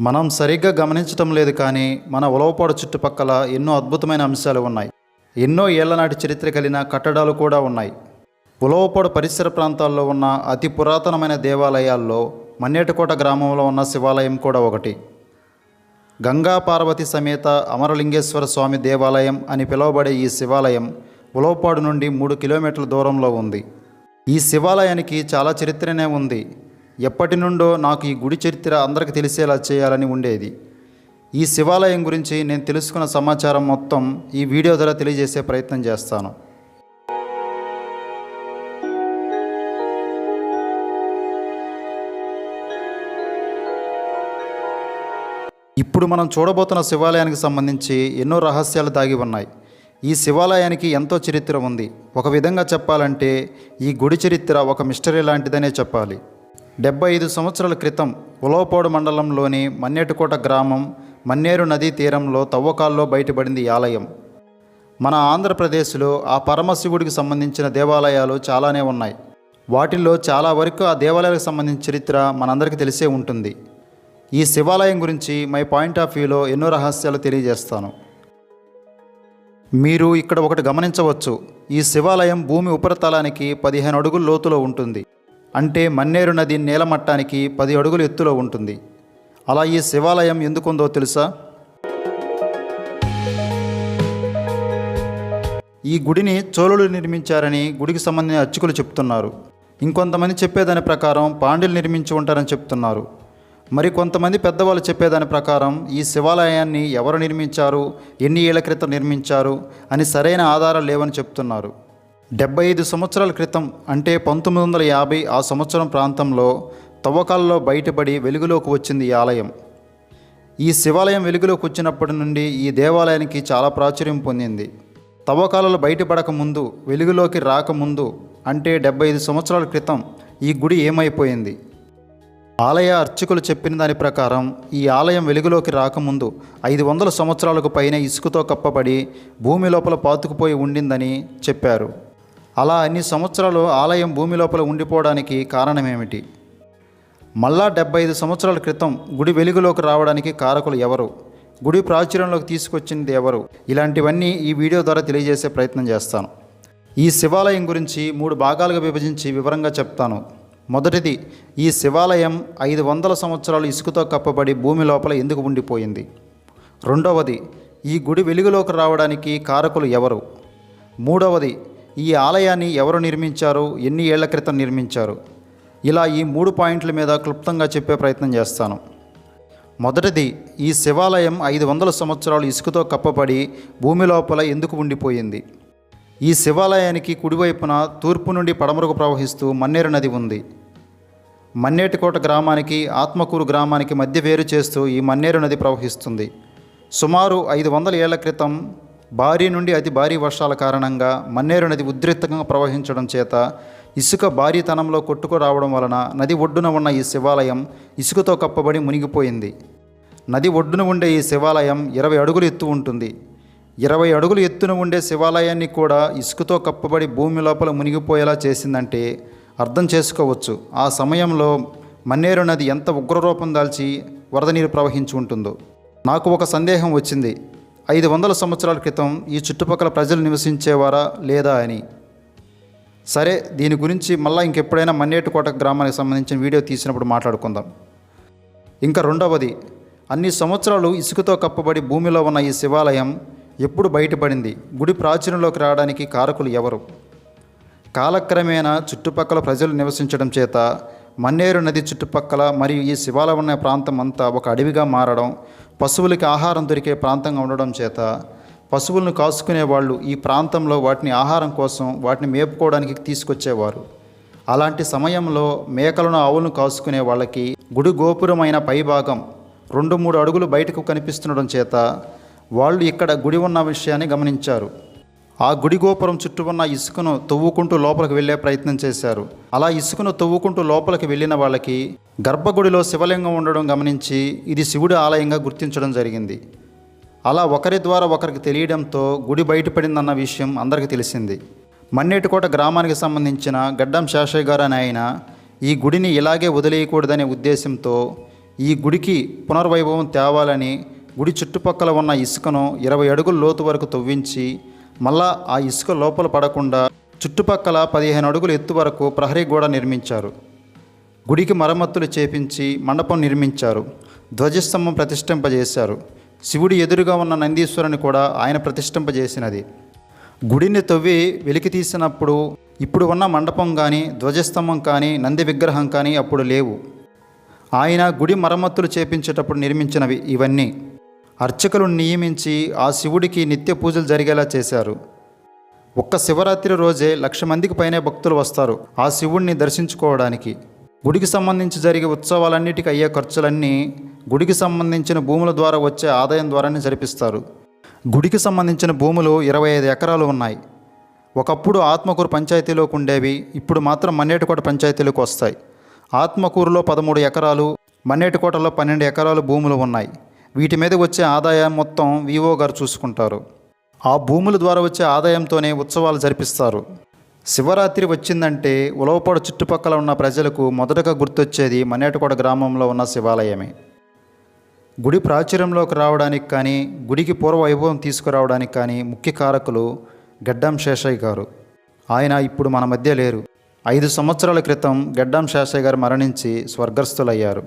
మనం సరిగ్గా గమనించటం లేదు కానీ మన ఉలవపాడు చుట్టుపక్కల ఎన్నో అద్భుతమైన అంశాలు ఉన్నాయి. ఎన్నో ఏళ్ళనాటి చరిత్ర కలిగిన కట్టడాలు కూడా ఉన్నాయి. ఉలవపాడు పరిసర ప్రాంతాల్లో ఉన్న అతి పురాతనమైన దేవాలయాల్లో మన్నేటకోట గ్రామంలో ఉన్న శివాలయం కూడా ఒకటి. గంగా పార్వతి సమేత అమరలింగేశ్వర స్వామి దేవాలయం అని పిలువబడే ఈ శివాలయం ఉలవపాడు నుండి మూడు కిలోమీటర్ల దూరంలో ఉంది. ఈ శివాలయానికి చాలా చరిత్రనే ఉంది. ఎప్పటి నుండో నాకు ఈ గుడి చరిత్ర అందరికీ తెలిసేలా చేయాలని ఉండేది. ఈ శివాలయం గురించి నేను తెలుసుకున్న సమాచారం మొత్తం ఈ వీడియో ద్వారా తెలియజేసే ప్రయత్నం చేస్తాను. ఇప్పుడు మనం చూడబోతున్న శివాలయానికి సంబంధించి ఎన్నో రహస్యాలు దాగి ఉన్నాయి. ఈ శివాలయానికి ఎంతో చరిత్ర ఉంది. ఒక విధంగా చెప్పాలంటే ఈ గుడి చరిత్ర ఒక మిస్టరీ లాంటిదనే చెప్పాలి. డెబ్బై ఐదు సంవత్సరాల క్రితం ఉలవపాడు మండలంలోని మన్నేటికోట గ్రామం మన్నేరు నదీ తీరంలో తవ్వకాల్లో బయటపడింది ఈ ఆలయం. మన ఆంధ్రప్రదేశ్లో ఆ పరమశివుడికి సంబంధించిన దేవాలయాలు చాలానే ఉన్నాయి. వాటిల్లో చాలా వరకు ఆ దేవాలయాలకు సంబంధించిన చరిత్ర మనందరికీ తెలిసే ఉంటుంది. ఈ శివాలయం గురించి మై పాయింట్ ఆఫ్ వ్యూలో ఎన్నో రహస్యాలు తెలియజేస్తాను. మీరు ఇక్కడ ఒకటి గమనించవచ్చు. ఈ శివాలయం భూమి ఉపరితలానికి పదిహేను అడుగుల లోతులో ఉంటుంది. అంటే మన్నేరు నది నేలమట్టానికి పది అడుగుల ఎత్తులో ఉంటుంది. అలా ఈ శివాలయం ఎందుకుందో తెలుసా? ఈ గుడిని చోళులు నిర్మించారని గుడికి సంబంధించిన అర్చకులు చెప్తున్నారు. ఇంకొంతమంది చెప్పేదాని ప్రకారం పాండ్యులు నిర్మించి ఉంటారని చెప్తున్నారు. మరి కొంతమంది పెద్దవాళ్ళు చెప్పేదాని ప్రకారం ఈ శివాలయాన్ని ఎవరు నిర్మించారు? ఎన్ని ఏళ్ళ క్రితం నిర్మించారు? అని సరైన ఆధారాలు లేవని చెప్తున్నారు. డెబ్బై ఐదు సంవత్సరాల క్రితం అంటే పంతొమ్మిది వందల యాభై ఆ సంవత్సరం ప్రాంతంలో తవ్వకాల్లో బయటపడి వెలుగులోకి వచ్చింది ఈ ఆలయం. ఈ శివాలయం వెలుగులోకి వచ్చినప్పటి నుండి ఈ దేవాలయానికి చాలా ప్రాచుర్యం పొందింది. తవ్వకాలలో బయటపడక ముందు వెలుగులోకి రాకముందు అంటే డెబ్బై ఐదు సంవత్సరాల క్రితం ఈ గుడి ఏమైపోయింది? ఆలయ అర్చకులు చెప్పిన దాని ప్రకారం ఈ ఆలయం వెలుగులోకి రాకముందు ఐదు వందల సంవత్సరాలకు పైన ఇసుకతో కప్పబడి భూమి లోపల పాతుకుపోయి ఉండిందని చెప్పారు. అలా అన్ని సంవత్సరాలు ఆలయం భూమి లోపల ఉండిపోవడానికి కారణమేమిటి? మళ్ళా డెబ్బై ఐదు సంవత్సరాల క్రితం గుడి వెలుగులోకి రావడానికి కారకులు ఎవరు? గుడి ప్రాచుర్యంలోకి తీసుకొచ్చింది ఎవరు? ఇలాంటివన్నీ ఈ వీడియో ద్వారా తెలియజేసే ప్రయత్నం చేస్తాను. ఈ శివాలయం గురించి మూడు భాగాలుగా విభజించి వివరంగా చెప్తాను. మొదటిది ఈ శివాలయం ఐదు వందల సంవత్సరాలు ఇసుకతో కప్పబడి భూమి లోపల ఎందుకు ఉండిపోయింది? రెండవది ఈ గుడి వెలుగులోకి రావడానికి కారకులు ఎవరు? మూడవది ఈ ఆలయాన్ని ఎవరు నిర్మించారు? ఎన్ని ఏళ్ళ క్రితం నిర్మించారు? ఇలా ఈ మూడు పాయింట్ల మీద క్లుప్తంగా చెప్పే ప్రయత్నం చేస్తాను. మొదటిది ఈ శివాలయం ఐదు వందల సంవత్సరాలు ఇసుకతో కప్పబడి భూమి లోపల ఎందుకు ఉండిపోయింది? ఈ శివాలయానికి కుడివైపున తూర్పు నుండి పడమరకు ప్రవహిస్తూ మన్నేరు నది ఉంది. మన్నేటికోట గ్రామానికి ఆత్మకూరు గ్రామానికి మధ్య వేరు చేస్తూ ఈ మన్నేరు నది ప్రవహిస్తుంది. సుమారు ఐదు వందల ఏళ్ళ క్రితం భారీ నుండి అతి భారీ వర్షాల కారణంగా మన్నేరు నది ఉద్రిక్తంగా ప్రవహించడం చేత ఇసుక భారీతనంలో కొట్టుకురావడం వలన నది ఒడ్డున ఉన్న ఈ శివాలయం ఇసుకతో కప్పబడి మునిగిపోయింది. నది ఒడ్డున ఉండే ఈ శివాలయం ఇరవై అడుగులు ఎత్తు ఉంటుంది. ఇరవై అడుగులు ఎత్తున ఉండే శివాలయాన్ని కూడా ఇసుకతో కప్పబడి భూమి లోపల మునిగిపోయేలా చేసిందంటే అర్థం చేసుకోవచ్చు. ఆ సమయంలో మన్నేరు నది ఎంత ఉగ్రరూపం దాల్చి వరద నీరు ప్రవహించి ఉంటుందో. నాకు ఒక సందేహం వచ్చింది. ఐదు వందల సంవత్సరాల క్రితం ఈ చుట్టుపక్కల ప్రజలు నివసించేవారా లేదా అని. సరే దీని గురించి మళ్ళీ ఇంకెప్పుడైనా మన్నేటికోట గ్రామానికి సంబంధించిన వీడియో తీసినప్పుడు మాట్లాడుకుందాం. ఇంకా రెండవది అన్ని సంవత్సరాలు ఇసుకతో కప్పబడి భూమిలో ఉన్న ఈ శివాలయం ఎప్పుడు బయటపడింది? గుడి ప్రాచీనంలోకి రావడానికి కారకులు ఎవరు? కాలక్రమేణా చుట్టుపక్కల ప్రజలు నివసించడం చేత మన్నేరు నది చుట్టుపక్కల మరియు ఈ శివాలయం ఉన్న ప్రాంతం అంతా ఒక అడవిగా మారడం పశువులకి ఆహారం దొరికే ప్రాంతంగా ఉండడం చేత పశువులను కాసుకునే వాళ్ళు ఈ ప్రాంతంలో వాటిని ఆహారం కోసం వాటిని మేపుకోవడానికి తీసుకొచ్చేవారు. అలాంటి సమయంలో మేకలను ఆవులను కాసుకునే వాళ్ళకి గుడి గోపురమైన పైభాగం రెండు మూడు అడుగులు బయటకు కనిపిస్తుండడం చేత వాళ్ళు ఇక్కడ గుడి ఉన్న విషయాన్ని గమనించారు. ఆ గుడి గోపురం చుట్టూ ఉన్న ఇసుకను తవ్వుకుంటూ లోపలికి వెళ్ళే ప్రయత్నం చేశారు. అలా ఇసుకను తవ్వుకుంటూ లోపలికి వెళ్ళిన వాళ్ళకి గర్భగుడిలో శివలింగం ఉండడం గమనించి ఇది శివుడి ఆలయంగా గుర్తించడం జరిగింది. అలా ఒకరి ద్వారా ఒకరికి తెలియడంతో గుడి బయటపడిందన్న విషయం అందరికీ తెలిసింది. మన్నేటికోట గ్రామానికి సంబంధించిన గడ్డం శాషయ్య గారు అని ఆయన ఈ గుడిని ఇలాగే వదిలేయకూడదనే ఉద్దేశంతో ఈ గుడికి పునర్వైభవం తేవాలని గుడి చుట్టుపక్కల ఉన్న ఇసుకను ఇరవై అడుగుల లోతు వరకు తవ్వించి మళ్ళా ఆ ఇసుక లోపల పడకుండా చుట్టుపక్కల పదిహేను అడుగుల ఎత్తు వరకు ప్రహరీ గోడ నిర్మించారు. గుడికి మరమ్మతులు చేపించి మండపం నిర్మించారు. ధ్వజస్తంభం ప్రతిష్ఠింపజేశారు. శివుడి ఎదురుగా ఉన్న నందీశ్వరుని కూడా ఆయన ప్రతిష్ఠింపజేసినది. గుడిని తవ్వి వెలికి తీసినప్పుడు ఇప్పుడు ఉన్న మండపం కానీ ధ్వజస్తంభం కానీ నంది విగ్రహం కానీ అప్పుడు లేవు. ఆయన గుడి మరమ్మతులు చేపించేటప్పుడు నిర్మించినవి ఇవన్నీ. అర్చకులను నియమించి ఆ శివుడికి నిత్య పూజలు జరిగేలా చేశారు. ఒక్క శివరాత్రి రోజే లక్ష మందికి పైనే భక్తులు వస్తారు ఆ శివుణ్ణి దర్శించుకోవడానికి. గుడికి సంబంధించి జరిగే ఉత్సవాలన్నిటికీ అయ్యే ఖర్చులన్నీ గుడికి సంబంధించిన భూముల ద్వారా వచ్చే ఆదాయం ద్వారానే జరిపిస్తారు. గుడికి సంబంధించిన భూములు ఇరవై ఐదు ఎకరాలు ఉన్నాయి. ఒకప్పుడు ఆత్మకూరు పంచాయతీలోకి ఉండేవి ఇప్పుడు మాత్రం మన్నేటికోట పంచాయతీలోకి వస్తాయి. ఆత్మకూరులో పదమూడు ఎకరాలు మన్నేటికోటలో పన్నెండు ఎకరాలు భూములు ఉన్నాయి. వీటి మీద వచ్చే ఆదాయం మొత్తం వివో గారు చూసుకుంటారు. ఆ భూముల ద్వారా వచ్చే ఆదాయంతోనే ఉత్సవాలు జరిపిస్తారు. శివరాత్రి వచ్చిందంటే ఉలవపాడు చుట్టుపక్కల ఉన్న ప్రజలకు మొదటగా గుర్తొచ్చేది మనేటకోట గ్రామంలో ఉన్న శివాలయమే. గుడి ప్రాచుర్యంలోకి రావడానికి కానీ గుడికి పూర్వ వైభవం తీసుకురావడానికి కానీ ముఖ్య కారకులు గడ్డం శేషయ్య గారు. ఆయన ఇప్పుడు మన మధ్య లేరు. ఐదు సంవత్సరాల క్రితం గడ్డం శేషయ్య గారు మరణించి స్వర్గస్థులయ్యారు.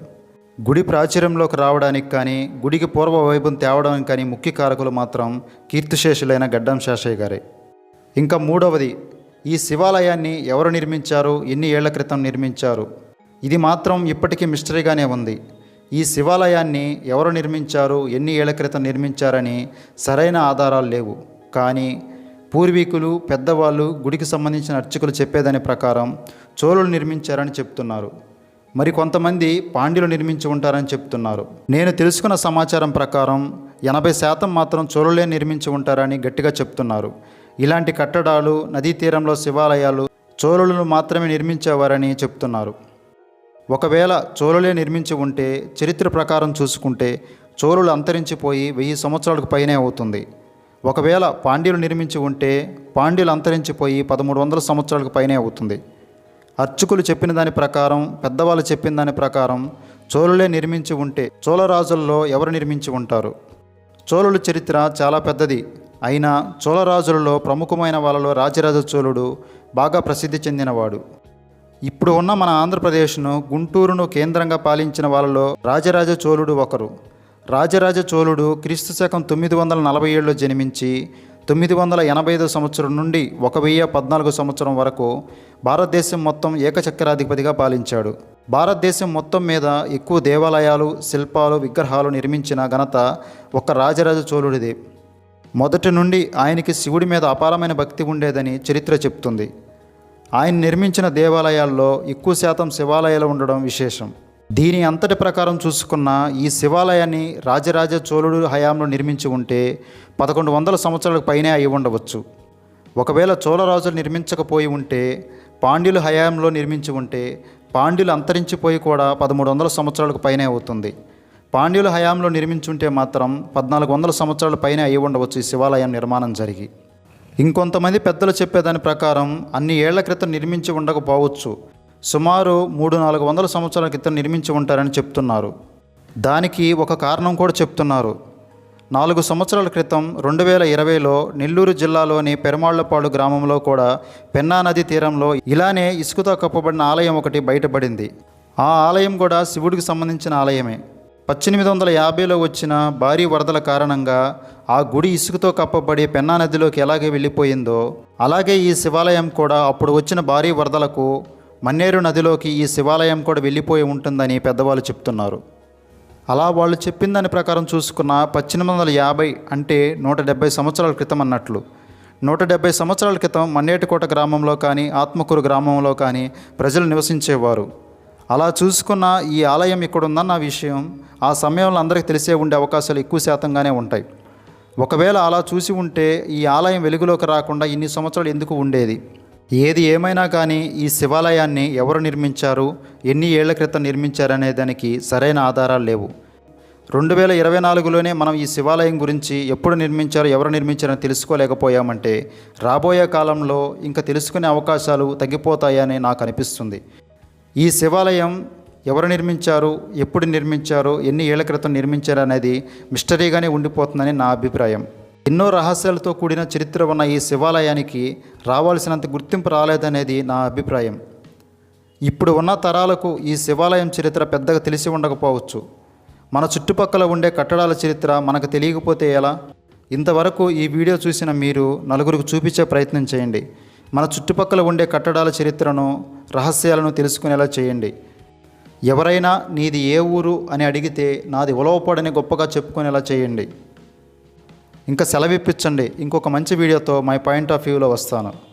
గుడి ప్రాచుర్యంలోకి రావడానికి కానీ గుడికి పూర్వ వైభవం తేవడానికి కానీ ముఖ్య కారకులు మాత్రం కీర్తిశేషులైన గడ్డం శేషయ్య గారే. ఇంకా మూడవది ఈ శివాలయాన్ని ఎవరు నిర్మించారు? ఎన్ని ఏళ్ళ క్రితం నిర్మించారు? ఇది మాత్రం ఇప్పటికీ మిస్టరీగానే ఉంది. ఈ శివాలయాన్ని ఎవరు నిర్మించారు? ఎన్ని ఏళ్ళ క్రితం నిర్మించారని సరైన ఆధారాలు లేవు. కానీ పూర్వీకులు పెద్దవాళ్ళు గుడికి సంబంధించిన అర్చకులు చెప్పేదాని ప్రకారం చోళులు నిర్మించారని చెప్తున్నారు. మరి కొంతమంది పాండ్యులు నిర్మించి ఉంటారని చెప్తున్నారు. నేను తెలుసుకున్న సమాచారం ప్రకారం ఎనభై శాతం మాత్రం చోళులే నిర్మించి ఉంటారని గట్టిగా చెప్తున్నారు. ఇలాంటి కట్టడాలు నదీ తీరంలో శివాలయాలు చోళులను మాత్రమే నిర్మించేవారని చెప్తున్నారు. ఒకవేళ చోళులే నిర్మించి ఉంటే చరిత్ర ప్రకారం చూసుకుంటే చోళులు అంతరించిపోయి వెయ్యి సంవత్సరాలకు పైనే అవుతుంది. ఒకవేళ పాండ్యులు నిర్మించి ఉంటే పాండ్యులు అంతరించిపోయి పదమూడు వందల సంవత్సరాలకు పైనే అవుతుంది. అర్చకులు చెప్పిన దాని ప్రకారం పెద్దవాళ్ళు చెప్పిన దాని ప్రకారం చోళులే నిర్మించి ఉంటే చోళరాజుల్లో ఎవరు నిర్మించి ఉంటారు? చోళుల చరిత్ర చాలా పెద్దది. అయినా చోళరాజులలో ప్రముఖమైన వాళ్ళలో రాజరాజ చోళుడు బాగా ప్రసిద్ధి చెందినవాడు. ఇప్పుడు ఉన్న మన ఆంధ్రప్రదేశ్ను గుంటూరును కేంద్రంగా పాలించిన వాళ్ళలో రాజరాజ చోళుడు ఒకరు. రాజరాజ చోళుడు క్రీస్తు శకం తొమ్మిది వందల నలభై ఏడులో జన్మించి తొమ్మిది వందల ఎనభై ఐదు సంవత్సరం నుండి ఒక వెయ్యి పద్నాలుగు సంవత్సరం వరకు భారతదేశం మొత్తం ఏకచక్రాధిపతిగా పాలించాడు. భారతదేశం మొత్తం మీద ఎక్కువ దేవాలయాలు శిల్పాలు విగ్రహాలు నిర్మించిన ఘనత ఒక రాజరాజ చోళుడిదే. మొదటి నుండి ఆయనకి శివుడి మీద అపారమైన భక్తి ఉండేదని చరిత్ర చెప్తుంది. ఆయన నిర్మించిన దేవాలయాల్లో ఎక్కువ శాతం శివాలయాలు ఉండడం విశేషం. దీని అంతటి ప్రకారం చూసుకున్న ఈ శివాలయాన్ని రాజరాజ చోళుడు హయాంలో నిర్మించి ఉంటే పదకొండు వందల సంవత్సరాలకు పైనే అయి ఉండవచ్చు. ఒకవేళ చోళరాజులు నిర్మించకపోయి ఉంటే పాండ్యుల హయాంలో నిర్మించి ఉంటే పాండ్యులు అంతరించిపోయి కూడా పదమూడు వందల సంవత్సరాలకు పైనే అవుతుంది. పాండ్యుల హయాంలో నిర్మించుంటే మాత్రం పద్నాలుగు వందల సంవత్సరాల పైనే అయి ఉండవచ్చు ఈ శివాలయం నిర్మాణం జరిగి. ఇంకొంతమంది పెద్దలు చెప్పేదాని ప్రకారం అన్ని ఏళ్ళ క్రితం నిర్మించి ఉండకపోవచ్చు. సుమారు మూడు నాలుగు వందల సంవత్సరాల క్రితం నిర్మించి ఉంటారని చెప్తున్నారు. దానికి ఒక కారణం కూడా చెప్తున్నారు. నాలుగు సంవత్సరాల క్రితం రెండు వేల ఇరవైలో నెల్లూరు జిల్లాలోని పెరమాళ్ళపాడు గ్రామంలో కూడా పెన్నా నది తీరంలో ఇలానే ఇసుకతో కప్పబడిన ఆలయం ఒకటి బయటపడింది. ఆ ఆలయం కూడా శివుడికి సంబంధించిన ఆలయమే. పద్దెనిమిది వందల యాభైలో వచ్చిన భారీ వరదల కారణంగా ఆ గుడి ఇసుకతో కప్పబడి పెన్నా నదిలోకి ఎలాగే వెళ్ళిపోయిందో అలాగే ఈ శివాలయం కూడా అప్పుడు వచ్చిన భారీ వరదలకు మన్నేరు నదిలోకి ఈ శివాలయం కూడా వెళ్ళిపోయి ఉంటుందని పెద్దవాళ్ళు చెప్తున్నారు. అలా వాళ్ళు చెప్పిన దాని ప్రకారం చూసుకున్న పద్దెనిమిది వందల యాభై అంటే నూట డెబ్బై సంవత్సరాల క్రితం అన్నట్లు. నూట డెబ్బై సంవత్సరాల క్రితం మన్నేటికోట గ్రామంలో కానీ ఆత్మకూరు గ్రామంలో కానీ ప్రజలు నివసించేవారు. అలా చూసుకున్న ఈ ఆలయం ఇక్కడ ఉందన్న విషయం ఆ సమయంలో అందరికీ తెలిసే ఉండే అవకాశాలు ఎక్కువ శాతంగానే ఉంటాయి. ఒకవేళ అలా చూసి ఉంటే ఈ ఆలయం వెలుగులోకి రాకుండా ఇన్ని సంవత్సరాలు ఎందుకు ఉండేది? ఏది ఏమైనా కానీ ఈ శివాలయాన్ని ఎవరు నిర్మించారు? ఎన్ని ఏళ్ళ క్రితం నిర్మించారనే దానికి సరైన ఆధారాలు లేవు. రెండు వేల ఇరవై నాలుగులోనే మనం ఈ శివాలయం గురించి ఎప్పుడు నిర్మించారో ఎవరు నిర్మించారని తెలుసుకోలేకపోయామంటే రాబోయే కాలంలో ఇంకా తెలుసుకునే అవకాశాలు తగ్గిపోతాయని నాకు అనిపిస్తుంది. ఈ శివాలయం ఎవరు నిర్మించారు ఎప్పుడు నిర్మించారు ఎన్ని ఏళ్ళ క్రితం నిర్మించారు అనేది మిస్టరీగానే ఉండిపోతుందని నా అభిప్రాయం. ఎన్నో రహస్యాలతో కూడిన చరిత్ర ఉన్న ఈ శివాలయానికి రావాల్సినంత గుర్తింపు రాలేదనేది నా అభిప్రాయం. ఇప్పుడు ఉన్న తరాలకు ఈ శివాలయం చరిత్ర పెద్దగా తెలిసి ఉండకపోవచ్చు. మన చుట్టుపక్కల ఉండే కట్టడాల చరిత్ర మనకు తెలియకపోతే ఎలా? ఇంతవరకు ఈ వీడియో చూసిన మీరు నలుగురికి చూపించే ప్రయత్నం చేయండి. మన చుట్టుపక్కల ఉండే కట్టడాల చరిత్రను రహస్యాలను తెలుసుకునేలా చేయండి. ఎవరైనా నీది ఏ ఊరు అని అడిగితే నాది ఉలవపాడని గొప్పగా చెప్పుకునేలా చేయండి. ఇంకా సెలవిప్పించండి. ఇంకొక మంచి వీడియోతో మై పాయింట్ ఆఫ్ వ్యూలో వస్తాను.